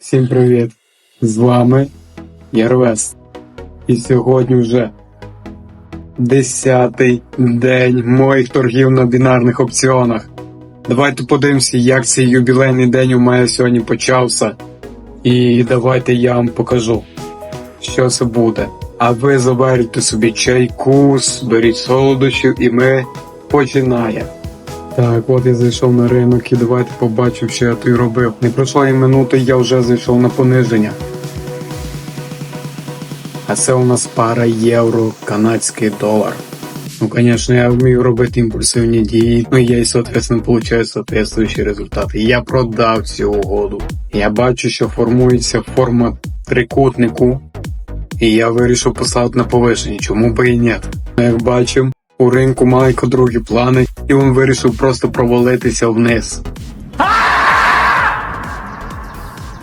Всім привіт! З вами Єрвес. І сьогодні вже десятий день моїх торгів на бінарних опціонах. Давайте подивимося, як цей юбілейний день у мене сьогодні почався. І давайте я вам покажу, що це буде. А ви заберете собі чайку, беріть солодощів, і ми починаємо. Так, от я зайшов на ринок і давайте побачив, що я тут робив. Не пройшло і минути, я вже зайшов на пониження. А це у нас пара євро, канадський долар. Ну, звісно, я вмію робити імпульсивні дії, ну я і, соответственно, получаю соответствуючі результати. Я продав цю угоду. Я бачу, що формується форма трикутнику, і я вирішив поставити на повишення. Чому би і ні? Як бачимо, у ринку маленько другі плани, і він вирішив просто провалитися вниз.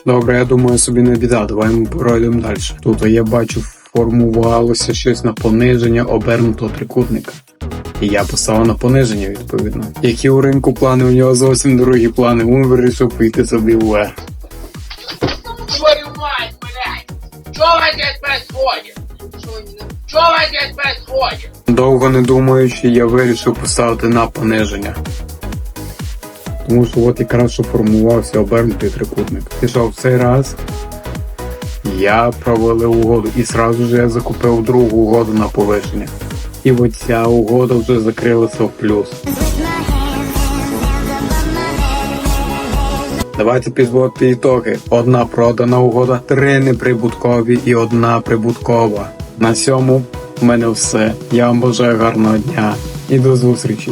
Добре, я думаю, собі не біда, давай ми пройдемо далі. Тут я бачу, формувалося щось на пониження обернутого трикутника. І я поставив на пониження, відповідно. Які у ринку плани, у нього зовсім дорогі плани, він вирішив піти собі вверх. Твою мать, блядь! Что здесь происходит? Что здесь происходит? Довго не думаючи, я вирішив поставити на пониження. Тому що от якраз що формувався обернутий трикутник. Пішов в цей раз. Я провалив угоду і сразу же я закупив другу угоду на повишення. І от ця угода вже закрилася в плюс. Давайте підводити ітоги. Одна продана угода, три неприбуткові і одна прибуткова. На цьому в мене все. Я вам бажаю гарного дня і до зустрічі.